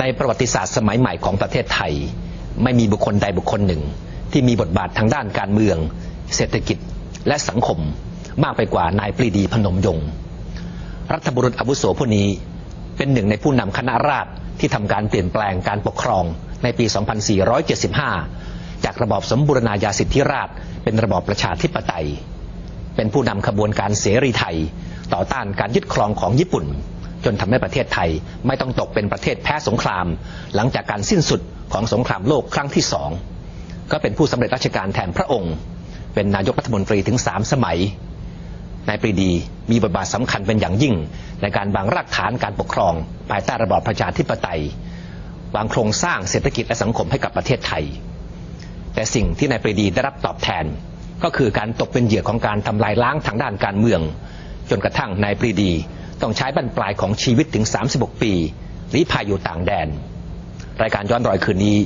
ในประวัติศาสตร์สมัยใหม่ของประเทศไทย ไม่มีบุคคลใดบุคคลหนึ่ง ที่มีบทบาททางด้านการเมือง เศรษฐกิจและสังคมมากไปกว่านายปรีดีพนมยงค์รัฐบุรุษอาวุโสผู้นี้เป็นหนึ่งในผู้นำคณะราษฎรที่ทำการเปลี่ยนแปลงการปกครองในปี 2475 จากระบอบสมบูรณาญาสิทธิราชเป็นระบอบประชาธิปไตย เป็นผู้นำขบวนการเสรีไทย ต่อต้านการยึดครองของญี่ปุ่น จนทำให้ประเทศไทย ไม่ต้องตกเป็นประเทศแพ้สงคราม หลังจากการสิ้นสุดของสงครามโลกครั้งที่สองก็เป็นผู้สำเร็จราชการแทนพระองค์ เป็นนายกรัฐมนตรีถึงสามสมัยนายปรีดีมีบทบาทสำคัญเป็นอย่างยิ่ง ในการวางรากฐานการปกครอง ภายใต้ระบอบประชาธิปไตยวางโครงสร้างเศรษฐกิจและสังคมให้กับประเทศไทย แต่สิ่งที่นายปรีดีได้รับตอบแทน ก็คือการตกเป็นเหยื่อของการทำลายล้างทางด้านการเมือง จนกระทั่งนายปรีดี ต้องใช้บรรปลายของชีวิตถึง 36 ปีลี้ภัยอยู่ต่างแดน รายการย้อนรอยคืนนี้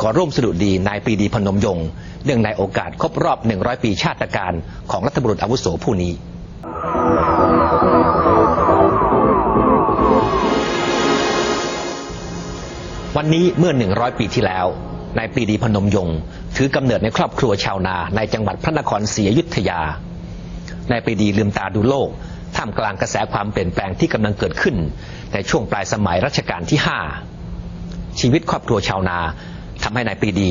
ขอร่วมสดุดีนายปรีดีพนมยงค์เนื่องในโอกาสครบรอบ 100 ปีชาติการของรัฐบุรุษอาวุโสผู้นี้ วันนี้เมื่อ 100 ปีที่แล้วนายปรีดีพนมยงค์ถือกำเนิดในครอบครัวชาวนาในจังหวัดพระนครศรีอยุธยานายปรีดีลืมตาดูโลก ท่ามกลางกระแสความเปลี่ยนแปลงที่กำลังเกิดขึ้น ในช่วงปลายสมัยรัชกาลที่ 5 ชีวิตครอบครัวชาวนาทำให้นายปรีดี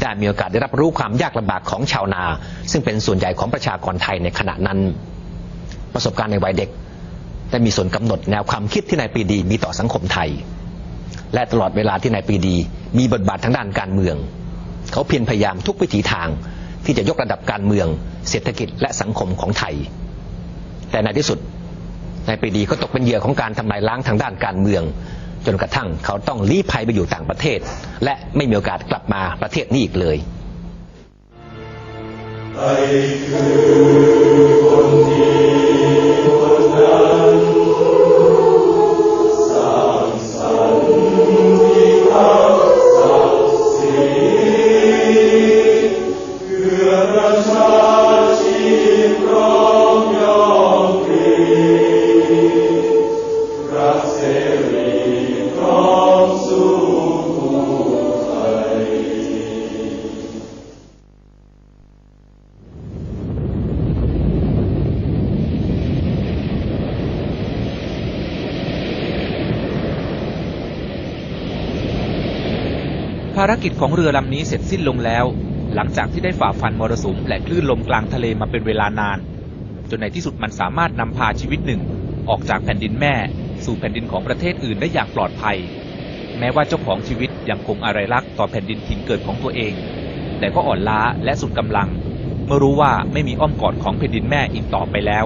ได้มีโอกาสได้รับรู้ความยากลำบากของชาวนา ซึ่งเป็นส่วนใหญ่ของประชากรไทยในขณะนั้น ประสบการณ์ในวัยเด็กได้มีส่วนกำหนดแนวความคิดที่นายปรีดีมีต่อสังคมไทย และตลอดเวลาที่นายปรีดี มีบทบาททางด้านการเมือง เขาเพียรพยายามทุกวิถีทางที่จะยกระดับการเมือง เศรษฐกิจและสังคมของไทย แต่ในที่สุดนายปรีดีก็ตกเป็นเหยื่อของการทำลายล้างทางด้านการเมือง จนกระทั่งเขาต้องลี้ภัยไปอยู่ต่างประเทศ และไม่มีโอกาสกลับมาประเทศนี้อีกเลยารกิจของเรือลำนี้เสร็จสิ้นลงแล้ว หลังจากที่ได้ฝ่าฟันมรสุมและคลื่นลมกลางทะเลมาเป็นเวลานาน จนในที่สุดมันสามารถนำพาชีวิตหนึ่ง ออกจากแผ่นดินแม่ สู่แผ่นดินของประเทศอื่นได้อย่างปลอดภัย แม้ว่าเจ้าของชีวิตยังคงอะไรรักต่อแผ่นดินถิ่นเกิดของตัวเอง แต่ก็อ่อนล้าและสุดกำลัง เมื่อรู้ว่าไม่มีอ้อมกอดของแผ่นดินแม่อีกต่อไปแล้ว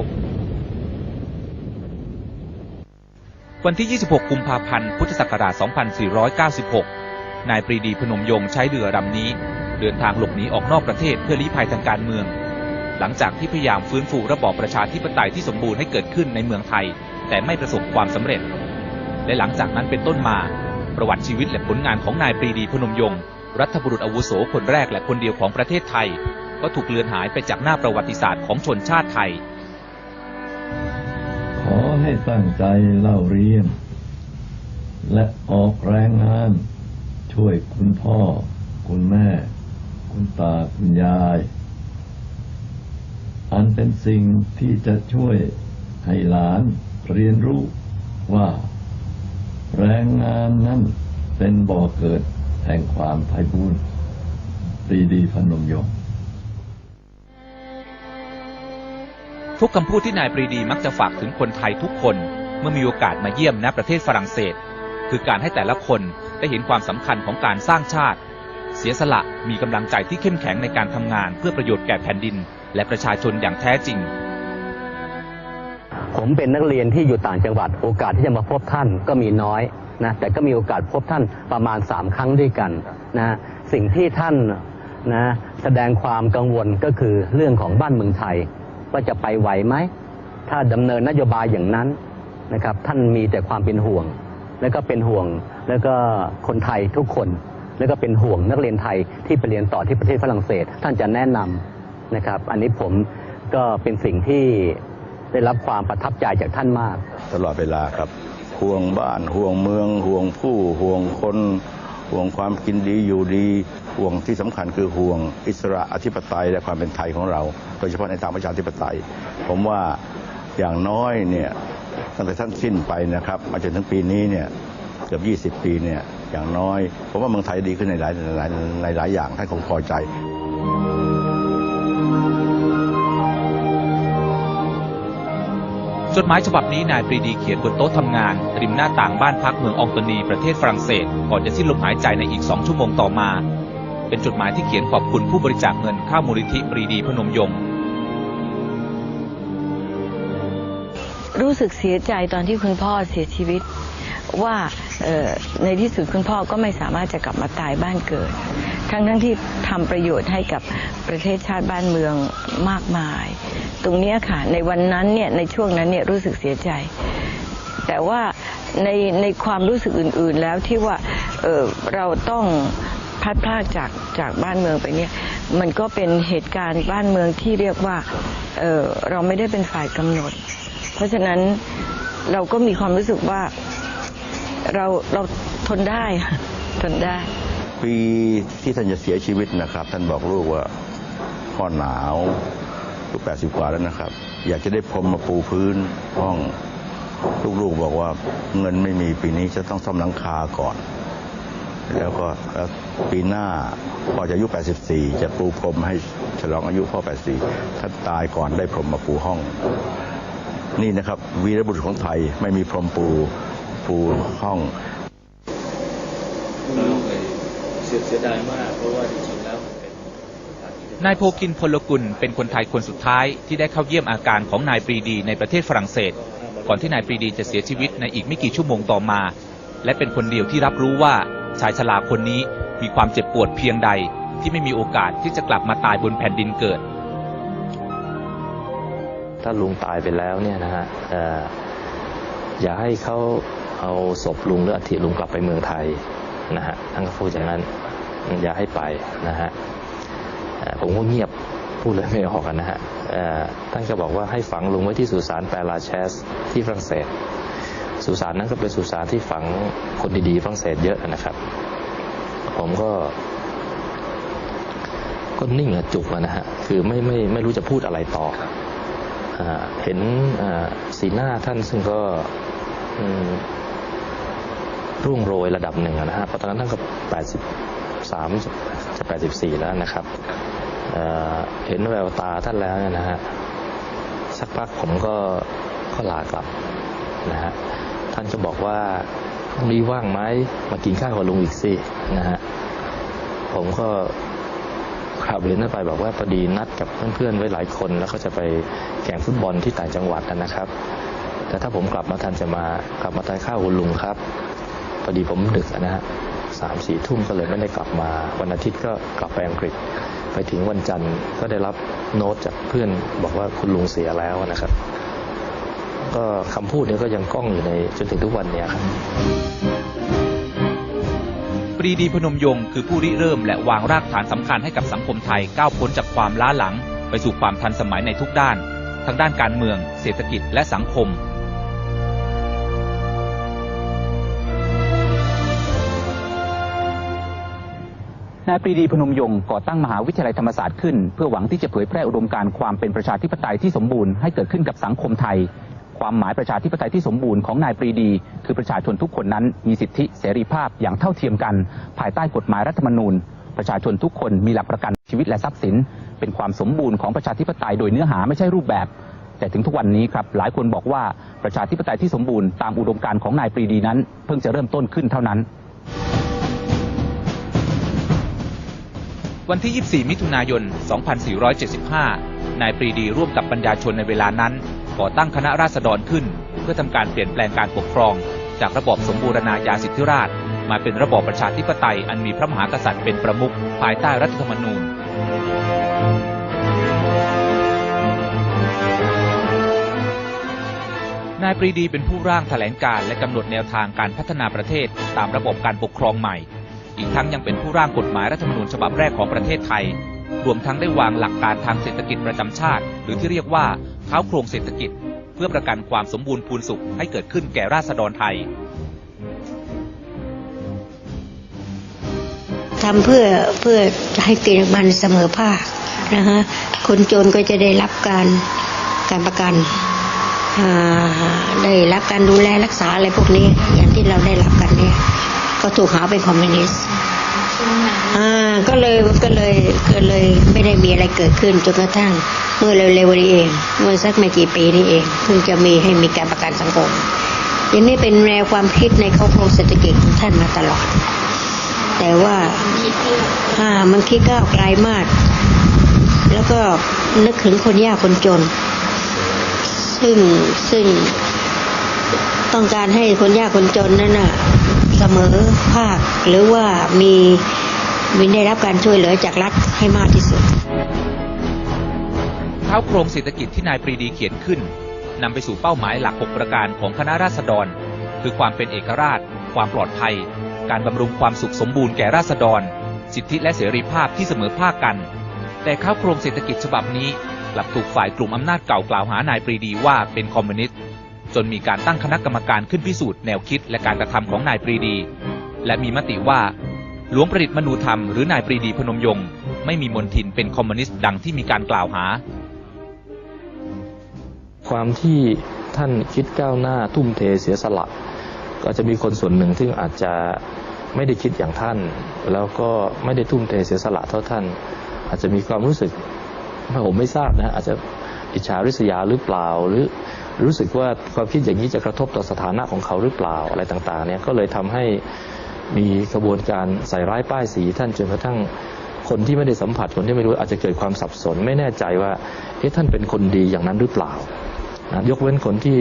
วันที่ 26 กุมภาพันธ์ พุทธศักราช 2496 นายปรีดีพนมยงค์ใช้เรือลำนี้ เดินทางหลบหนีออกนอกประเทศเพื่อลี้ภัยทางการเมือง หลังจากที่พยายามฟื้นฟูระบอบประชาธิปไตยที่สมบูรณ์ให้เกิดขึ้นในเมืองไทย แต่ไม่ประสบความสำเร็จ และหลังจากนั้นเป็นต้นมา ประวัติชีวิตและผลงานของนายปรีดีพนมยงค์รัฐบุรุษอาวุโสคนแรกและคนเดียวของประเทศไทย ก็ถูกเลือนหายไปจากหน้าประวัติศาสตร์ของชนชาติไทย ขอให้ตั้งใจเล่าเรียน และออกแรงงาน ช่วยคุณพ่อ คุณแม่ คุณตาคุณยาย อันเป็นสิ่งที่จะช่วยให้หลานเรียนรู้ว่า แรงงานนั้นเป็นบ่อเกิดแห่งความไพบูรณ์ปรีดีพนมยงค์ ทุกคำพูดที่นายปรีดีมักจะฝากถึงคนไทยทุกคนเมื่อมีโอกาสมาเยี่ยมณประเทศฝรั่งเศส คือการให้แต่ละคน ได้เห็นความสำคัญของการสร้างชาติ เสียสละมีกำลังใจที่เข้มแข็งในการทำงานเพื่อประโยชน์แก่แผ่นดิน และประชาชนอย่างแท้จริง ผมเป็นนักเรียนที่อยู่ต่างจังหวัดโอกาสที่จะมาพบท่านก็มีน้อยนะแต่ก็มีโอกาสพบท่านประมาณ 3 ครั้งด้วยกันนะสิ่งที่ท่านนะแสดงความกังวลก็คือเรื่องของบ้านเมืองไทยว่าจะไปไหวไหม ถ้าดำเนินนโยบายอย่างนั้นนะครับท่านมีแต่ความเป็นห่วง แล้วก็เป็นห่วงแล้วก็คนไทยทุกคน แล้วก็เป็นห่วงนักเรียนไทยที่ไปเรียนต่อที่ประเทศฝรั่งเศส ท่านจะแนะนำนะครับ อันนี้ผมก็เป็นสิ่งที่ได้รับความประทับใจจากท่านมาก ตลอดเวลาครับ ห่วงบ้านห่วงเมือง ห่วงผู้ห่วงคนห่วงความกินดีอยู่ดี ห่วงที่สำคัญคือห่วงอิสระอธิปไตยและความเป็นไทยของเรา โดยเฉพาะในทางประชาธิปไตย ผมว่าอย่างน้อยเนี่ย ตั้งแต่ท่านสิ้นไปนะครับมาจนถึงปีนี้เนี่ยเกือบ20 ปีเนี่ยอย่างน้อย ผมว่าเมืองไทยดีขึ้นในหลายหลายในหลายอย่างท่านคงพอใจ จดหมายฉบับนี้นายปรีดีเขียนบนโต๊ะทำงาน ริมหน้าต่างบ้านพักเมืององตนีประเทศฝรั่งเศส ก่อนจะสิ้นลมหายใจในอีกสองชั่วโมงต่อมา เป็นจดหมายที่เขียนขอบคุณผู้บริจาคเงินเข้ามูลนิธิปรีดีพนมยงค์ รู้สึกเสียใจตอนที่คุณพ่อเสียชีวิต ว่าในที่สุดคุณพ่อก็ไม่สามารถจะกลับมาตายบ้านเกิด ทั้งทั้งที่ทำประโยชน์ให้กับประเทศชาติบ้านเมืองมากมาย ตรงเนี้ยค่ะ ในวันนั้นเนี่ยในช่วงนั้นเนี่ยรู้สึกเสียใจ แต่ว่าในในความรู้สึกอื่น ๆ แล้วที่ว่าเเราต้องพัดพรากจากจากบ้านเมืองไปเนี่ยมันก็เป็นเหตุการณ์บ้านเมืองที่เรียกว่าเเราไม่ได้เป็นฝ่ายกำหนด เพราะฉะนั้นเราก็มีความรู้สึกว่าเราเราทนได้ทนได้ ปีที่ท่านจะเสียชีวิตนะครับ ท่านบอกลูกว่าพ่อหนาวลูกแปดสิบกว่าแล้วนะครับ อยากจะได้พรมมาปูพื้นห้องลูกๆบอกว่าเงินไม่มีปีนี้จะต้องซ่อมหลังคาก่อน แล้วก็ปีหน้าพ่อจะอายุ 84 จะปูพรมให้ฉลองอายุพ่อ 84ท่าตายก่อนได้พรมมาปูห้อง นี่นะครับวีรบุรุษของไทยไม่มีพรมปูปูห้องนายโพกินพลกุลเป็นคนไทยคนสุดท้ายที่ได้เข้าเยี่ยมอาการของนายปรีดีในประเทศฝรั่งเศส ก่อนที่นายปรีดีจะเสียชีวิตในอีกไม่กี่ชั่วโมงต่อมา และเป็นคนเดียวที่รับรู้ว่าชายชราคนนี้มีความเจ็บปวดเพียงใดที่ไม่มีโอกาสที่จะกลับมาตายบนแผ่นดินเกิด ถ้าลุงตายไปแล้วเนี่ยนะฮะอย่าให้เขาเอาศพลุงหรืออัฐิลุงกลับไปเมืองไทยนะฮะท่านก็พูดอย่างนั้นอย่าให้ไปนะฮะผมก็เงียบพูดเลยไม่ออกกันนะฮะท่านก็บอกว่าให้ฝังลุงไว้ที่สุสานแปลาเชสที่ฝรั่งเศส สุสานนั้นก็เป็นสุสานที่ฝังคนดีๆฝรั่งเศสเยอะนะครับ ผมก็ ก็นิ่งอะจุกอะนะฮะคือไม่ไม่ไม่รู้จะพูดอะไรต่อ เห็นสีหน้าท่านซึ่งก็อืมร่งโรยระดับหนึ่งนะฮะเพราะตอนนั้นท่านก็83จะ84แล้วนะครับเเห็นแววตาท่านแล้วเนี่ยนะฮะสักพักผมก็ก็ลากลับนะฮะท่านก็บอกว่าพรุ่งนี้ว่างไหมมากินข้าวกับลุงอีกสินะฮะผมก็ ขับเรียนท่านไปบอกว่าพอดีนัดกับเพื่อนๆไว้หลายคน แล้วก็จะไปแข่งฟุตบอลที่ต่างจังหวัดนะครับ แต่ถ้าผมกลับมาทันจะมากลับมาทานข้าวคุณลุงครับพอดีผมดึกนะฮะสามสี่ทุ่มก็เลยไม่ได้กลับมา วันอาทิตย์ก็กลับไปอังกฤษ ไปถึงวันจันทร์ก็ได้รับโน้ตจากเพื่อนบอกว่าคุณลุงเสียแล้วนะครับ ก็คำพูดนี้ก็ยังก้องอยู่ในจนถึงทุกวันเนี้ยครับ ปรีดีพนมยงค์คือผู้ริเริ่มและวางรากฐานสำคัญให้กับสังคมไทยก้าวพ้นจากความล้าหลัง ไปสู่ความทันสมัยในทุกด้าน ทั้งด้านการเมือง เศรษฐกิจและสังคม นายปรีดีพนมยงค์ก่อตั้งมหาวิทยาลัยธรรมศาสตร์ขึ้น เพื่อหวังที่จะเผยแพร่อุดมการณ์ความเป็นประชาธิปไตยที่สมบูรณ์ให้เกิดขึ้นกับสังคมไทย ความหมายประชาธิปไตยที่สมบูรณ์ของนายปรีดี คือประชาชนทุกคนนั้นมีสิทธิเสรีภาพอย่างเท่าเทียมกัน ภายใต้กฎหมายรัฐธรรมนูญ ประชาชนทุกคนมีหลักประกันชีวิตและทรัพย์สิน เป็นความสมบูรณ์ของประชาธิปไตยโดยเนื้อหาไม่ใช่รูปแบบ แต่ถึงทุกวันนี้ครับหลายคนบอกว่าประชาธิปไตยที่สมบูรณ์ตามอุดมการณ์ของนายปรีดีนั้น เพิ่งจะเริ่มต้นขึ้นเท่านั้นวันที่ 24 มิถุนายน 2475 นายปรีดีร่วมกับปัญญาชนในเวลานั้น ก่อตั้งคณะราษฎรขึ้น เพื่อทำการเปลี่ยนแปลงการปกครอง จากระบอบสมบูรณาญาสิทธิราช มาเป็นระบอบประชาธิปไตยอันมีพระมหากษัตริย์เป็นประมุขภายใต้รัฐธรรมนูญนายปรีดีเป็นผู้ร่างแถลงการและกำหนดแนวทางการพัฒนาประเทศ ตามระบบการปกครองใหม่ อีกทั้งยังเป็นผู้ร่างกฎหมายรัฐธรรมนูญฉบับแรกของประเทศไทย รวมทั้งได้วางหลักการทางเศรษฐกิจประจำชาติ หรือที่เรียกว่าเท้าโครงเศรษฐกิจพื่อประกันความสมบูรณ์พูนสุขให้เกิดขึ้นแก่ราษฎรไทยทำเพื่อเพื่อให้เกิดมันเสมอภาคนะฮะคนจนก็จะได้รับการการประกันอ่าได้รับการดูแลรักษาอะไรพวกนี้ อย่างที่เราได้รับกันเนี่ย ก็ถูกหาเป็นคอมมิวนิสต์อ่า ก็เลยก็เลยก็เลยไม่ได้มีอะไรเกิดขึ้นจนกระทั่งเมื่อเร็วๆนี้เองเมื่อสักไม่กี่ปีนี้เองเพิ่งจะมีให้มีการประกันสังคมย่างนี้เป็นแนวความคิดในครอบครัวเศรษฐกิจของท่านมาตลอด แต่ว่าอ่ามันคิดก้าวไกลมาก แล้วก็นึกถึงคนยากคนจน ซึ่งซึ่งต้องการให้คนยากคนจนนั่นน่ะเสมอภาคหรือว่ามี มีได้รับการช่วยเหลือจากรัฐให้มากที่สุด เท้าโครงเศรษฐกิจที่นายปรีดีเขียนขึ้นนำไปสู่เป้าหมายหลัก 6 ประการของคณะราษฎร คือความเป็นเอกราช ความปลอดภัย การบำรุงความสุขสมบูรณ์แก่ราษฎร สิทธิและเสรีภาพที่เสมอภาคกัน แต่ข้าวโครงเศรษฐกิจฉบับนี้กลับถูกฝ่ายกลุ่มอำนาจเก่ากล่าวหานายปรีดีว่าเป็นคอมมิวนิสต์จนมีการตั้งคณะกรรมการขึ้นพิสูจน์แนวคิดและการกระทำของนายปรีดี และมีมติว่า หลวงประดิษฐ์มนูธรรมหรือนายปรีดีพนมยงค์ไม่มีมนทินเป็นคอมมิวนิสต์ดังที่มีการกล่าวหา ความที่ท่านคิดก้าวหน้าทุ่มเทเสียสละ ก็จะมีคนส่วนหนึ่งซึ่งอาจจะไม่ได้คิดอย่างท่าน แล้วก็ไม่ได้ทุ่มเทเสียสละเท่าท่าน อาจจะมีความรู้สึกผมไม่ทราบนะอาจจะอิจฉาริษยาหรือเปล่าหรือรู้สึกว่าความคิดอย่างนี้จะกระทบต่อสถานะของเขาหรือเปล่าอะไรต่างๆเนี่ยก็เลยทำให้ มีกระบวนการใส่ร้ายป้ายสีท่านจนกระทั่งคนที่ไม่ได้สัมผัสคนที่ไม่รู้อาจจะเกิดความสับสน ไม่แน่ใจว่าเอ๊ะท่านเป็นคนดีอย่างนั้นหรือเปล่านะยกเว้นคนที่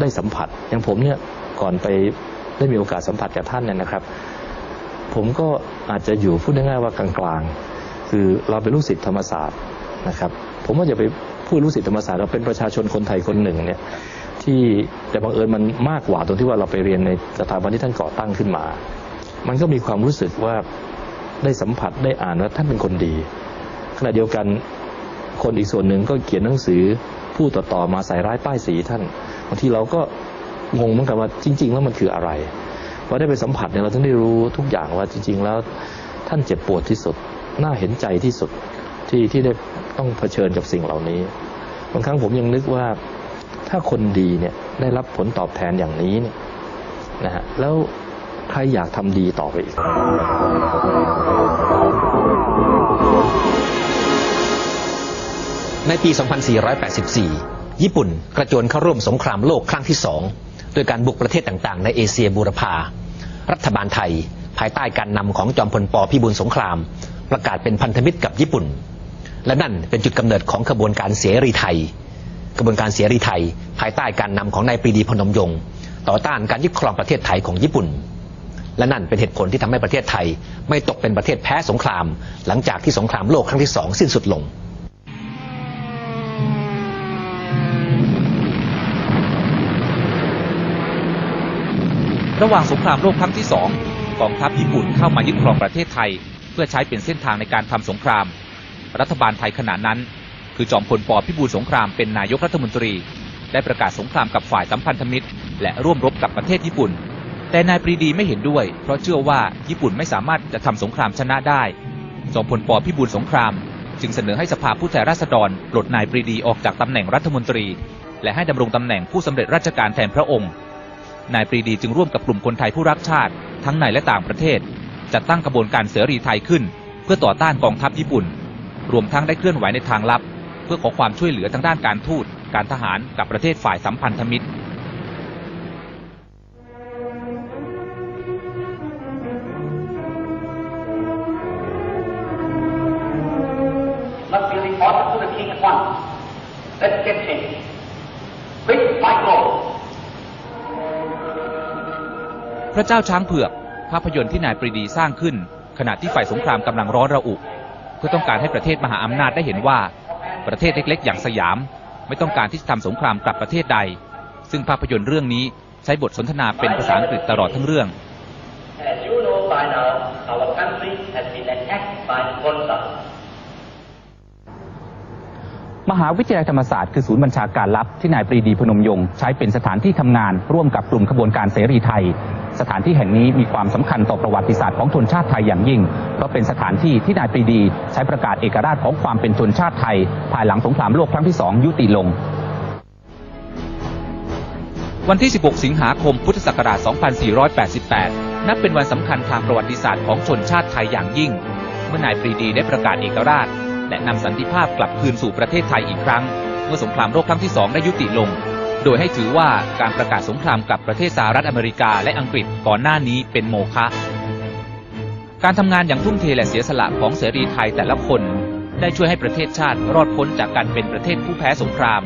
ได้สัมผัส อย่างผมเนี่ยก่อนไปได้มีโอกาสสัมผัสกับท่านเนี่ยนะครับ ผมก็อาจจะอยู่พูดง่ายๆว่ากลางๆ คือเราเป็นลูกศิษย์ธรรมศาสตร์นะครับ ผมว่าจะไปพูดลูกศิษย์ธรรมศาสตร์เราเป็นประชาชนคนไทยคนหนึ่งเนี่ย ที่แต่บังเอิญมันมากกว่าตรงที่ว่าเราไปเรียนในสถาบันที่ท่านก่อตั้งขึ้นมา มันก็มีความรู้สึกว่าได้สัมผัสได้อ่านว่าท่านเป็นคนดี ขณะเดียวกันคนอีกส่วนหนึ่งก็เขียนหนังสือพูดต่อๆมาใส่ร้ายป้ายสีท่านบางทีเราก็งงเหมือนกันว่าจริง ๆ แล้วมันคืออะไรพอได้ไปสัมผัสเนี่ยเราถึงได้รู้ทุกอย่างว่าจริง ๆ แล้วท่านเจ็บปวดที่สุดน่าเห็นใจที่สุดที่ที่ได้ต้องเผชิญกับสิ่งเหล่านี้บางครั้งผมยังนึกว่า ถ้าคนดีเนี่ยได้รับผลตอบแทนอย่างนี้เนี่ยนะฮะแล้วใครอยากทำดีต่อไปอีกในปี 2484 ญี่ปุ่นกระโจนเข้าร่วมสงครามโลกครั้งที่สองโดยการบุกประเทศต่างๆ ในเอเชียบูรพา รัฐบาลไทย ภายใต้การนำของจอมพลปพิบูลสงคราม ประกาศเป็นพันธมิตรกับญี่ปุ่น และนั่นเป็นจุดกำเนิดของขบวนการเสรีไทย กระบวนการเสรีไทย ภายใต้การนำของนายปรีดีพนมยงค์ต่อต้านการยึดครองประเทศไทยของญี่ปุ่น และนั่นเป็นเหตุผลที่ทำให้ประเทศไทย ไม่ตกเป็นประเทศแพ้สงคราม หลังจากที่สงครามโลกครั้งที่สองสิ้นสุดลงระหว่างสงครามโลกครั้งที่สองกองทัพญี่ปุ่นเข้ามายึดครองประเทศไทย เพื่อใช้เป็นเส้นทางในการทำสงคราม รัฐบาลไทยขณะนั้น คือจอมพลปพิบูลสงครามเป็นนายกรัฐมนตรี ได้ประกาศสงครามกับฝ่ายสัมพันธมิตร และร่วมรบกับประเทศญี่ปุ่น แต่นายปรีดีไม่เห็นด้วย เพราะเชื่อว่าญี่ปุ่นไม่สามารถจะทำสงครามชนะได้ จอมพลปพิบูลสงคราม จึงเสนอให้สภาผู้แทนราษฎรปลดนายปรีดีออกจากตำแหน่งรัฐมนตรี และให้ดำรงตำแหน่งผู้สำเร็จราชการแทนพระองค์ นายปรีดีจึงร่วมกับกลุ่มคนไทยผู้รักชาติ ทั้งในและต่างประเทศจัดตั้งกระบวนการเสรีไทยขึ้น เพื่อต่อต้านกองทัพญี่ปุ่น รวมทั้งได้เคลื่อนไหวในทางลับ เพื่อขอความช่วยเหลือทางด้านการทูต การทหารกับประเทศฝ่ายสัมพันธมิตร must be reported to the king at once. Let's get changed. Quick, my lord. พระเจ้าช้างเผือก ภาพยนตร์ที่นายปรีดีสร้างขึ้น ขณะที่ฝ่ายสงครามกำลังร้อนระอุ เพื่อต้องการให้ประเทศมหาอำนาจได้เห็นว่า ประเทศเล็กๆ อย่างสยาม ไม่ต้องการที่จะทำสงครามกับประเทศใด ซึ่งภาพยนตร์เรื่องนี้ใช้บทสนทนาเป็นภาษาอังกฤษตลอดทั้งเรื่อง As you know by now, our country has been attacked by Bonza. มหาวิทยาลัยธรรมศาสตร์คือศูนย์บัญชาการลับที่นายปรีดีพนมยงค์ใช้เป็นสถานที่ทำงานร่วมกับกลุ่มขบวนการเสรีไทย สถานที่แห่งนี้มีความสำคัญต่อประวัติศาสตร์ของชนชาติไทยอย่างยิ่ง เพราะเป็นสถานที่ที่นายปรีดี ใช้ประกาศเอกราชของความเป็นชนชาติไทย ภายหลังสงครามโลกครั้งที่สองยุติลง วันที่ 16 สิงหาคม พุทธศักราช 2488 นับเป็นวันสำคัญทางประวัติศาสตร์ของชนชาติไทยอย่างยิ่ง เมื่อนายปรีดีได้ประกาศเอกราช และนำสันติภาพกลับคืนสู่ประเทศไทยอีกครั้ง เมื่อสงครามโลกครั้งที่สองได้ยุติลง โดยให้ถือว่าการประกาศสงครามกับประเทศสหรัฐอเมริกาและอังกฤษก่อนหน้านี้เป็นโมฆะการทำงานอย่างทุ่มเทและเสียสละของเสรีไทยแต่ละคน ได้ช่วยให้ประเทศชาติรอดพ้นจากการเป็นประเทศผู้แพ้สงคราม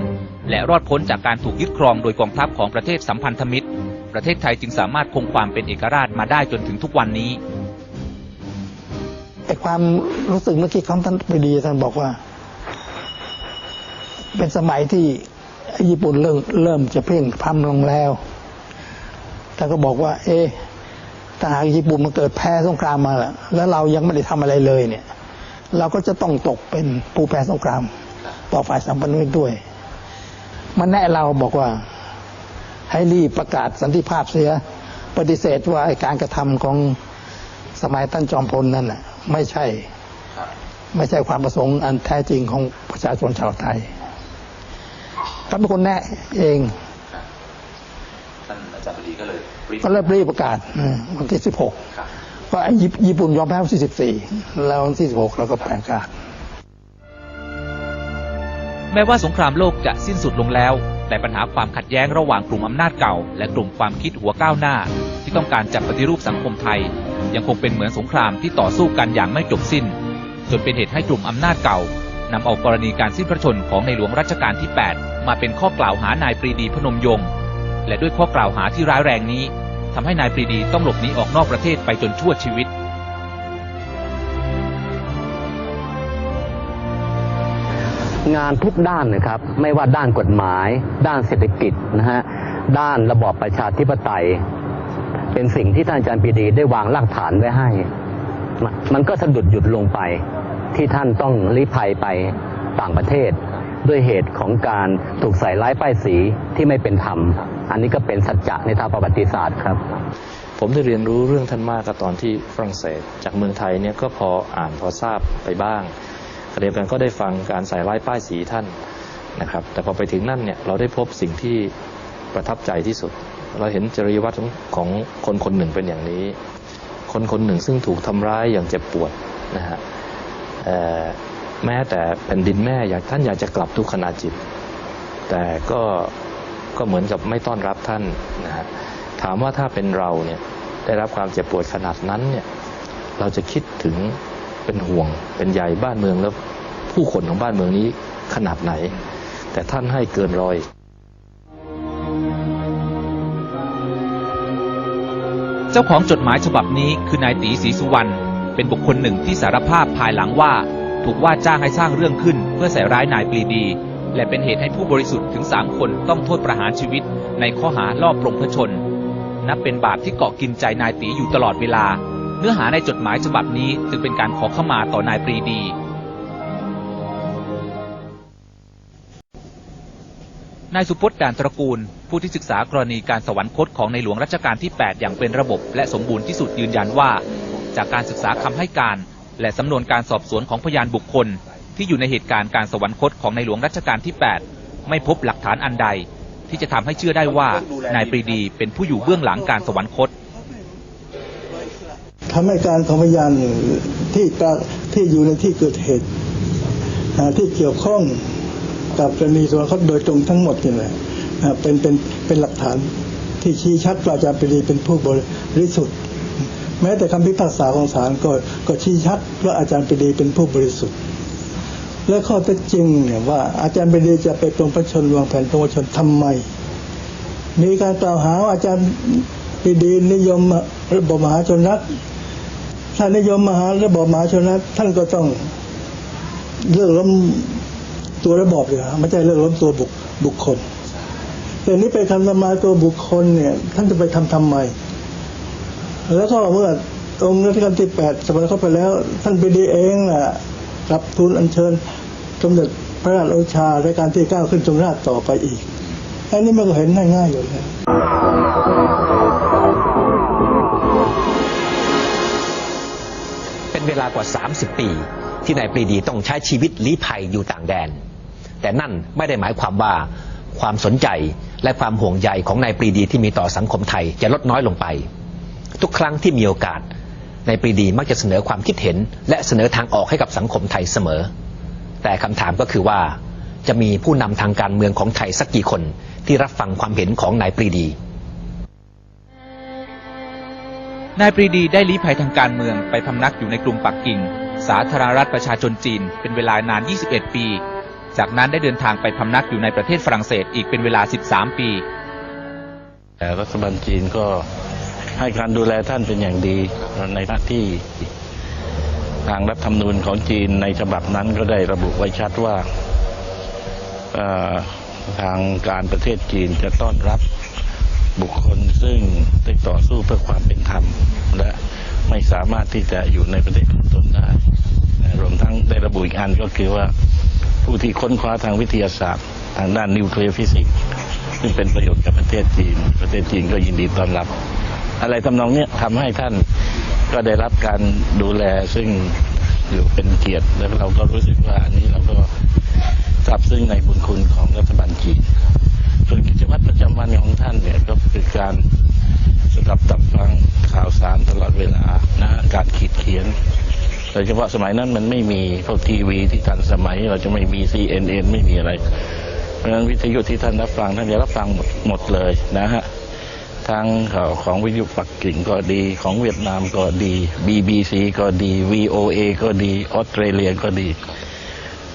และรอดพ้นจากการถูกยึดครองโดยกองทัพของประเทศสัมพันธมิตร ประเทศไทยจึงสามารถคงความเป็นเอกราชมาได้จนถึงทุกวันนี้ ไอ้ความรู้สึกเมื่อกี้ของท่านปรีดีท่านบอกว่า เป็นสมัยที่ญี่ปุ่นเริ่มเริ่มจะเพ่งพำลงแล้วท่านก็บอกว่า เอ๊ะถ้าหากญี่ปุ่นมันเกิดแพ้สงครามมาแล้วแล้วเรายังไม่ได้ทำอะไรเลยเนี่ย เราก็จะต้องตกเป็นผู้แพ้สงคราม ต่อฝ่ายสัมพันธมิตรด้วย มันแนะเราบอกว่า ให้รีบประกาศสันติภาพเสีย ปฏิเสธว่าไอการกระทำของสมัยท่านจอมพลนั่นน่ะ ไม่ใช่ ไม่ใช่ความประสงค์อันแท้จริงของประชาชนชาวไทยท่านเป็นคนแนะเองท่านอาจารย์ปรีก็เลยก็เลยรีบประกาศอืมวันที่สิบหกก็ไอ้ญี่ญี่ปุ่นยอมแพ้วันที่สิบสี่แล้ววันที่สิบหกเราก็ประกาศ แม้ว่าสงครามโลกจะสิ้นสุดลงแล้ว แต่ปัญหาความขัดแย้งระหว่างกลุ่มอำนาจเก่า และกลุ่มความคิดหัวก้าวหน้า ที่ต้องการจับปฏิรูปสังคมไทย ยังคงเป็นเหมือนสงครามที่ต่อสู้กันอย่างไม่จบสิ้น จนเป็นเหตุให้กลุ่มอำนาจเก่านำเอากรณีการสิ้นพระชนของในหลวงรัชกาลที่ 8 มาเป็นข้อกล่าวหานายปรีดีพนมยงค์และด้วยข้อกล่าวหาที่ร้ายแรงนี้ทำให้นายปรีดีต้องหลบหนีออกนอกประเทศไปจนชั่วชีวิต งานทุกด้านนะครับ ไม่ว่าด้านกฎหมาย ด้านเศรษฐกิจนะฮะด้านระบอบประชาธิปไตย เป็นสิ่งที่ท่านอาจารย์ปีดีได้วางรากฐานไว้ให้ มันก็สะดุดหยุดลงไปที่ท่านต้องลี้ภัยไปต่างประเทศ ด้วยเหตุของการถูกใส่ร้ายป้ายสีที่ไม่เป็นธรรม อันนี้ก็เป็นสัจจะในทางประวัติศาสตร์ครับ ผมได้เรียนรู้เรื่องท่านมากก็ตอนที่ฝรั่งเศส จากเมืองไทยเนี่ยก็พออ่านพอทราบไปบ้าง เดียวกันก็ได้ฟังการใส่ร้ายป้ายสีท่านนะครับ แต่พอไปถึงนั่นเนี่ยเราได้พบสิ่งที่ประทับใจที่สุด เราเห็นจริยวัตรของคนคนหนึ่งเป็นอย่างนี้ คนคนหนึ่งซึ่งถูกทำร้ายอย่างเจ็บปวดนะฮะแม้แต่แผ่นดินแม่อยากท่านอยากจะกลับทุกขณะจิต แต่ก็ก็เหมือนกับไม่ต้อนรับท่านนะฮะถามว่าถ้าเป็นเราเนี่ยได้รับความเจ็บปวดขนาดนั้นเนี่ยเราจะคิดถึง เป็นห่วง เป็นใยบ้านเมืองแล้วผู้คนของบ้านเมืองนี้ขนาดไหน แต่ท่านให้เกินร้อยเจ้าของจดหมายฉบับนี้คือนายตีศรีสุวรรณเป็นบุคคลหนึ่งที่สารภาพภายหลังว่า ถูกว่าจ้างให้สร้างเรื่องขึ้น เพื่อใส่ร้ายนายปรีดี และเป็นเหตุให้ผู้บริสุทธิ์ถึงสามคนต้องโทษประหารชีวิต ในข้อหาลอบปลงพระชน นับเป็นบาปที่เกาะกินใจนายตีอยู่ตลอดเวลา เนื้อหาในจดหมายฉบับนี้จึงเป็นการขอขมาต่อนายปรีดี นายสุพจน์ด่านตระกูล ผู้ที่ศึกษากรณีการสวรรคตของในหลวงรัชกาลที่ 8 อย่างเป็นระบบและสมบูรณ์ที่สุดยืนยันว่า จากการศึกษาคำให้การ และสำนวนการสอบสวนของพยานบุคคล ที่อยู่ในเหตุการณ์การสวรรคตของในหลวงรัชกาลที่ 8 ไม่พบหลักฐานอันใด ที่จะทำให้เชื่อได้ว่านายปรีดีเป็นผู้อยู่เบื้องหลังการสวรรคต คำให้การของพยานที่ปราที่อยู่ในที่เกิดเหตุที่เกี่ยวข้องกับกรณีสวรรคตโดยตรงทั้งหมดนี่แหละเป็นเป็นเป็นหลักฐานที่ชี้ชัดว่าอาจารย์ปรีดีเป็นผู้บริสุทธิ์ แม้แต่คำพิพากษาของศาลก็ก็ชี้ชัดว่าอาจารย์ปรีดีเป็นผู้บริสุทธิ์ และข้อเท็จจริงเนี่ยว่าอาจารย์ปรีดีจะไปปรงพระชนวางแผนปรงพระชนทำไม มีการกล่าวหาว่าอาจารย์ปรีดีนิยมระบบมหาชนรัฐ ถ้านิยมมหาระบอบมหาชนนะท่านก็ต้องเลิกล้มตัวระบอบเลยไม่ใช่เลิกล้มตัวบุคบุคคลแต่นี้ไปทำทำลายตัวบุคคลเนี่ย ท่านจะไปทำทำไม แล้วก็เมื่อองค์รัชกาลที่แปดสมัยเข้าไปแล้ว ท่านไปดีเองแหละรับทูลอัญเชิญสมเด็จพระราชโอชาและการที่ก้าวขึ้นทรงราชต่อไปอีกอันนี้มันก็เห็นง่ายๆอยู่แล้ว เป็นเวลากว่า 30 ปี ที่นายปรีดีต้องใช้ชีวิตลี้ภัยอยู่ต่างแดน แต่นั่นไม่ได้หมายความว่าความสนใจและความห่วงใยของนายปรีดีที่มีต่อสังคมไทยจะลดน้อยลงไป ทุกครั้งที่มีโอกาสนายปรีดีมักจะเสนอความคิดเห็น และเสนอทางออกให้กับสังคมไทยเสมอ แต่คำถามก็คือว่า จะมีผู้นำทางการเมืองของไทยสักกี่คนที่รับฟังความเห็นของนายปรีดี นายปรีดีได้ลี้ภัยทางการเมืองไปพำนักอยู่ในกรุงปักกิ่ง สาธารณรัฐประชาชนจีน เป็นเวลานาน 21 ปี จากนั้นได้เดินทางไปพำนักอยู่ในประเทศฝรั่งเศสอีกเป็นเวลา 13 ปีแต่รัฐบาลจีนก็ให้การดูแลท่านเป็นอย่างดีในหน้าที่ทางรัฐธรรมนูญของจีนในฉบับนั้นก็ได้ระบุไว้ชัดว่าทางการประเทศจีนจะต้อนรับ บุคคลซึ่งได้ต่อสู้เพื่อความเป็นธรรม และไม่สามารถที่จะอยู่ในประเทศของตนได้รวมทั้งได้ระบุอีกอันก็คือว่าผู้ที่ค้นคว้าทางวิทยาศาสตร์ ทางด้านนิวเคลียร์ฟิสิกส์ซึ่งเป็นประโยชน์กับประเทศจีน ประเทศจีนก็ยินดีต้อนรับ อะไรทำนองเนี้ยทำให้ท่านก็ได้รับการดูแลซึ่งอยู่เป็นเกียรติแล้วเราก็รู้สึกว่าอันนี้เราก็ทราบซึ้งในบุญคุณของรัฐบาลจีน ส่วนกิจวัตรประจำวันของท่านเนี่ยก็คือการสดับตับฟังข่าวสารตลอดเวลานะการขีดเขียนโดยเฉพาะสมัยนั้นมันไม่มีพวกทีวีที่ทันสมัยเราจะไม่มี CNN ไม่มีอะไร เพราะฉะนั้นวิทยุที่ท่านรับฟังท่านจะรับฟังหมดหมดเลยนะฮะทั้งข่าวของวิทยุปักกิ่งก็ดีของเวียดนามก็ดี BBC ก็ดี VOA ก็ดีออสเตรเลียก็ดี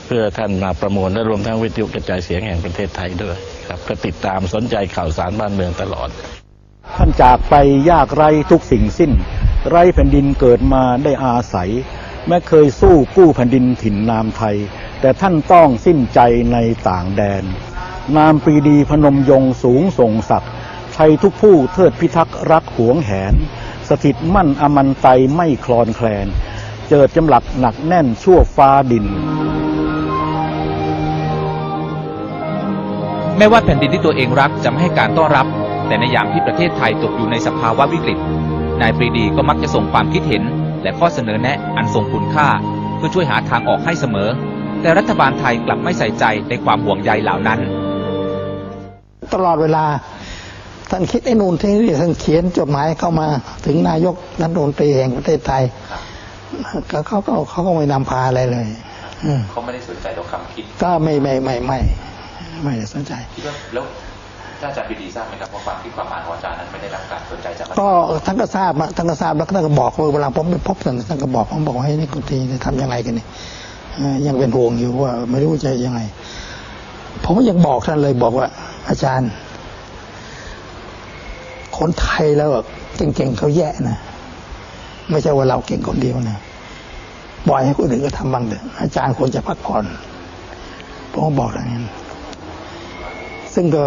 เพื่อท่านมาประมวลและรวมทั้งวิทยุกระจายเสียงแห่งประเทศไทยด้วย ครับก็ติดตามสนใจข่าวสารบ้านเมืองตลอด ท่านจากไปยากไรทุกสิ่งสิ้น ไรแผ่นดินเกิดมาได้อาศัย แม้เคยสู้กู้แผ่นดินถิ่นนามไทย แต่ท่านต้องสิ้นใจในต่างแดน นามปรีดีพนมยงสูงส่งศักดิ์ไทยทุกผู้เทิดพิทักษ์รักหวงแหน สถิตมั่นอมันไตไม่คลอนแคลน เจิดจำหลักหนักแน่นชั่วฟ้าดิน แม้ว่าแผ่นดินที่ตัวเองรักจะไม่ให้การต้อนรับ แต่ในยามที่ประเทศไทยตกอยู่ในสภาวะวิกฤต นายปรีดีก็มักจะส่งความคิดเห็น และข้อเสนอแนะอันทรงคุณค่า เพื่อช่วยหาทางออกให้เสมอ แต่รัฐบาลไทยกลับไม่ใส่ใจในความห่วงใยเหล่านั้น ตลอดเวลาท่านคิดไอ้นูนที่นี่ท่านเขียนจดหมายเข้ามาถึงนายกรัฐมนตรีแห่งประเทศไทยก็เขาก็เขาก็ไม่นำพาอะไรเลยอืมเขาไม่ได้สนใจต่อคำคิด ก็ไม่ไม่ไม่ไม่ ไม่ได้สนใจคิดว่าแล้วถ้าอาจารย์ปรีดีทราบไหมครับว่าความคิดความอ่านของอาจารย์นั้นไม่ได้รับการสนใจจากก็ท่านก็ทราบอะท่านก็ทราบแล้วก็ท่านก็บอกว่าเวลาผมไปพบท่านท่านก็บอกผมบอกว่าให้นี่คุณทีจะทำยังไงกันนี่เอ่อยังเป็นห่วงอยู่ว่า ไม่รู้จะยังไง ผมก็ยังบอกท่านเลยบอกว่า อาจารย์ คนไทยแล้วอะเก่งๆเขาแย่นะไม่ใช่ว่าเราเก่งคนเดียวนะปล่อยให้คนอื่นก็ทำบ้างเถอะอาจารย์ควรจะพักผ่อนผมก็บอกอย่างนั้น ซึ่งก็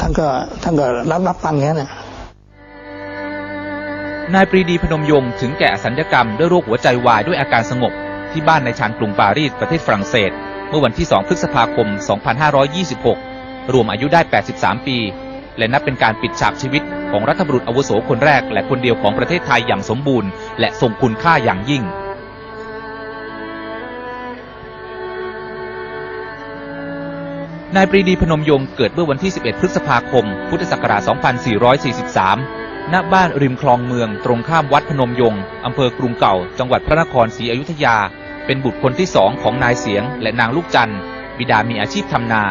ท่านก็ท่านก็รับรับฟังอย่างนั้นน่ะนายปรีดีพนมยงค์ถึงแก่อสัญญกรรมด้วยโรคหัวใจวายด้วยอาการสงบ ที่บ้านในชานกรุงปารีสประเทศฝรั่งเศส เมื่อวันที่ 2 พฤษภาคม 2526 รวมอายุได้ 83 ปี และนับเป็นการปิดฉากชีวิตของรัฐบุรุษอาวุโสคนแรก และคนเดียวของประเทศไทยอย่างสมบูรณ์ และทรงคุณค่าอย่างยิ่ง นายปรีดีพนมยงเกิดเมื่อวันที่ 11 พฤษภาคม พุทธศักราช 2443 ณ บ้านริมคลองเมือง ตรงข้ามวัดพนมยงอำเภอกรุงเก่า จังหวัดพระนครศรีอยุธยา เป็นบุตรคนที่สองของนายเสียง และนางลูกจันทร์ บิดามีอาชีพทำนา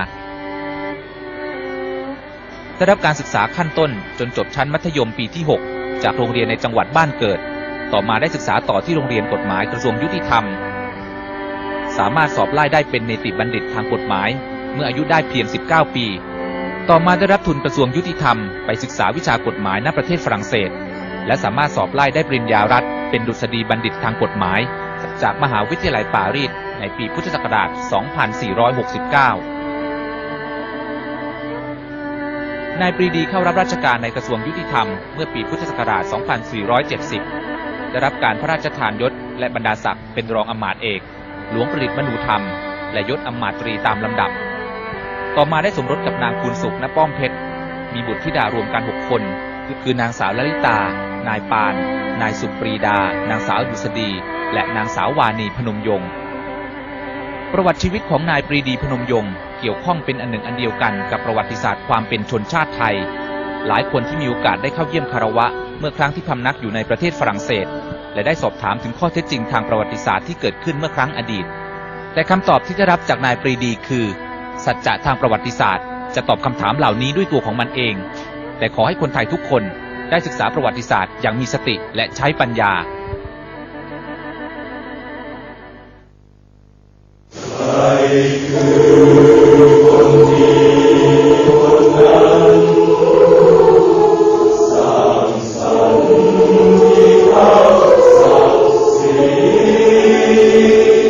ได้รับการศึกษาขั้นต้นจนจบชั้นมัธยมปีที่ 6 จากโรงเรียนในจังหวัดบ้านเกิด ต่อมาได้ศึกษาต่อที่โรงเรียนกฎหมายกระทรวงยุติธรรม สามารถสอบไล่ได้เป็นเนติบัณฑิตทางกฎหมาย เมื่ออายุได้เพียง 19 ปี ต่อมาได้รับทุนกระทรวงยุติธรรมไปศึกษาวิชากฎหมายณประเทศฝรั่งเศส และสามารถสอบไล่ได้ปริญญารัฐ เป็นดุษฎีบัณฑิตทางกฎหมาย จากมหาวิทยาลัยปารีสในปีพุทธศักราช 2469นายปรีดีเข้ารับราชการในกระทรวงยุติธรรมเมื่อปีพุทธศักราช 2470 ได้รับการพระราชทานยศและบรรดาศักดิ์เป็นรองอำมาตย์เอก หลวงประดิษฐ์มนูธรรม และยศอำมาตรีตามลำดับ ต่อมาได้สมรสกับนางคูณสุขณป้อมเพชร มีบุตรธิดารวมกันหกคน คือนางสาวลลิตา นายปาน นายสุปรีดา นางสาวดุษฎี และนางสาววานีพนมยงค์ประวัติชีวิตของนายปรีดีพนมยงค์เกี่ยวข้องเป็นอันหนึ่งอันเดียวกันกับประวัติศาสตร์ความเป็นชนชาติไทย หลายคนที่มีโอกาสได้เข้าเยี่ยมคารวะ เมื่อครั้งที่พำนักอยู่ในประเทศฝรั่งเศส และได้สอบถามถึงข้อเท็จจริงทางประวัติศาสตร์ที่เกิดขึ้นเมื่อครั้งอดีต แต่คำตอบที่ได้รับจากนายปรีดีคือ สัจจะทางประวัติศาสตร์ จะตอบคำถามเหล่านี้ด้วยตัวของมันเอง แต่ขอให้คนไทยทุกคนได้ศึกษาประวัติศาสตร์อย่างมีสติและใช้ปัญญา Thank you.